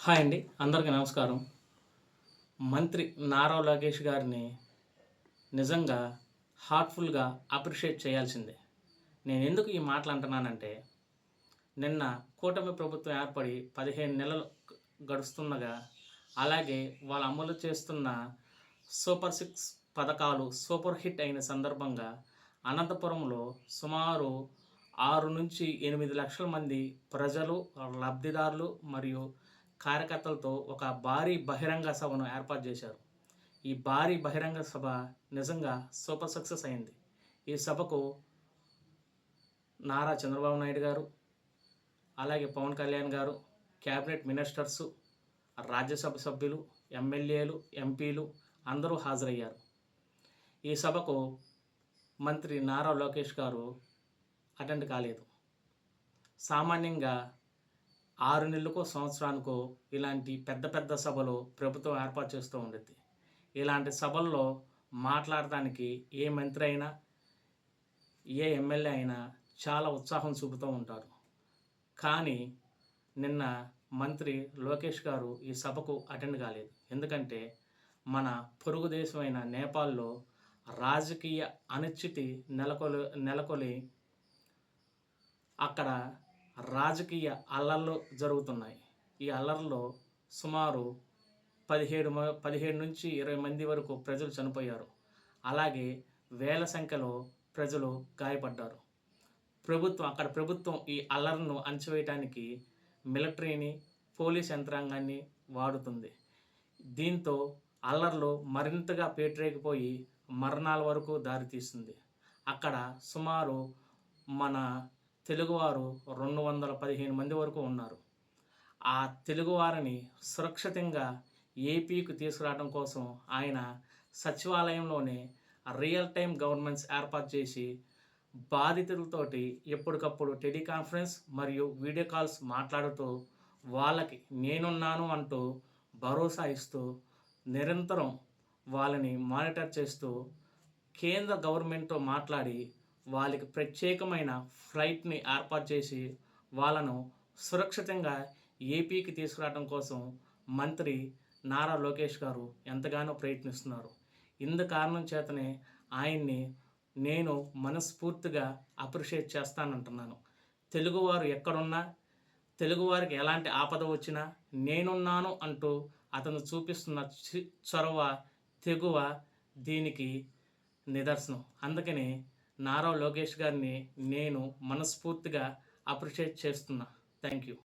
Hi అండి అందరికీ నమస్కారం. మంత్రి నారా లోకేష్ గారిని నిజంగా హార్ట్ఫుల్గా అప్రిషియేట్ చేయాల్సిందే. నేను ఎందుకు ఈ మాటలు అంటున్నానంటే నిన్న కూటమి ప్రభుత్వం ఏర్పడి పదిహేను నెలలు గడుస్తుండగా అలాగే వాళ్ళు అమలు చేస్తున్న సూపర్ సిక్స్ పథకాలు సూపర్ హిట్ అయిన సందర్భంగా అనంతపురంలో సుమారు ఆరు నుంచి ఎనిమిది లక్షల మంది ప్రజలు లబ్ధిదారులు మరియు కార్యకర్తలతో ఒక భారీ బహిరంగ సభను ఏర్పాటు చేశారు. ఈ భారీ బహిరంగ సభ నిజంగా సూపర్ సక్సెస్ అయింది. ఈ సభకు నారా చంద్రబాబు నాయుడు గారు అలాగే పవన్ కళ్యాణ్ గారు క్యాబినెట్ మినిస్టర్సు రాజ్యసభ సభ్యులు ఎమ్మెల్యేలు ఎంపీలు అందరూ హాజరయ్యారు. ఈ సభకు మంత్రి నారా లోకేష్ గారు అటెండ్ కాలేదు. సామాన్యంగా ఆరు నెలలకో సంవత్సరానికో ఇలాంటి పెద్ద పెద్ద సభలు ప్రభుత్వం ఏర్పాటు చేస్తూ ఉండేది ఇలాంటి సభల్లో మాట్లాడటానికి ఏ మంత్రి అయినా ఏ ఎమ్మెల్యే అయినా చాలా ఉత్సాహం చూపుతూ ఉంటారు. కానీ నిన్న మంత్రి లోకేష్ గారు ఈ సభకు అటెండ్ కాలేదు. ఎందుకంటే మన పొరుగు దేశమైన నేపాల్లో రాజకీయ అనిశ్చితి నెలకొలి నెలకొలి అక్కడ రాజకీయ అల్లర్లు జరుగుతున్నాయి. ఈ అల్లర్లో సుమారు పదిహేడు పదిహేడు నుంచి ఇరవై మంది వరకు ప్రజలు చనిపోయారు. అలాగే వేల సంఖ్యలో ప్రజలు గాయపడ్డారు. ప్రభుత్వం అక్కడ ప్రభుత్వం ఈ అల్లర్ను అణచివేయటానికి మిలిటరీని పోలీస్ యంత్రాంగాన్ని వాడుతుంది. దీంతో అల్లర్లు మరింతగా పేటరేగిపోయి మరణాల వరకు దారితీస్తుంది అక్కడ సుమారు మన తెలుగువారు రెండు వందల పదిహేను మంది వరకు ఉన్నారు. ఆ తెలుగువారిని సురక్షితంగా ఏపీకి తీసుకురావడం కోసం ఆయన సచివాలయంలోనే రియల్ టైం గవర్నమెంట్స్ ఏర్పాటు చేసి బాధితులతోటి ఎప్పటికప్పుడు టెలికాన్ఫరెన్స్ మరియు వీడియో కాల్స్ మాట్లాడుతూ వాళ్ళకి నేనున్నాను అంటూ భరోసా ఇస్తూ నిరంతరం వాళ్ళని మానిటర్ చేస్తూ కేంద్ర గవర్నమెంట్తో మాట్లాడి వాళ్ళకి ప్రత్యేకమైన ఫ్లైట్ని ఏర్పాటు చేసి వాళ్ళను సురక్షితంగా ఏపీకి తీసుకురావడం కోసం మంత్రి నారా లోకేష్ గారు ఎంతగానో ప్రయత్నిస్తున్నారు. ఇందు కారణం చేతనే ఆయన్ని నేను మనస్ఫూర్తిగా అప్రిషియేట్ చేస్తానంటున్నాను. తెలుగువారు ఎక్కడున్నా తెలుగువారికి ఎలాంటి ఆపద వచ్చినా నేనున్నాను అంటూ అతను చూపిస్తున్న చొరవ తెగువ దీనికి నిదర్శనం. అందుకని నారా లోకేష్ గారిని నేను మనస్ఫూర్తిగా అప్రిషియేట్ చేస్తున్నా. Thank you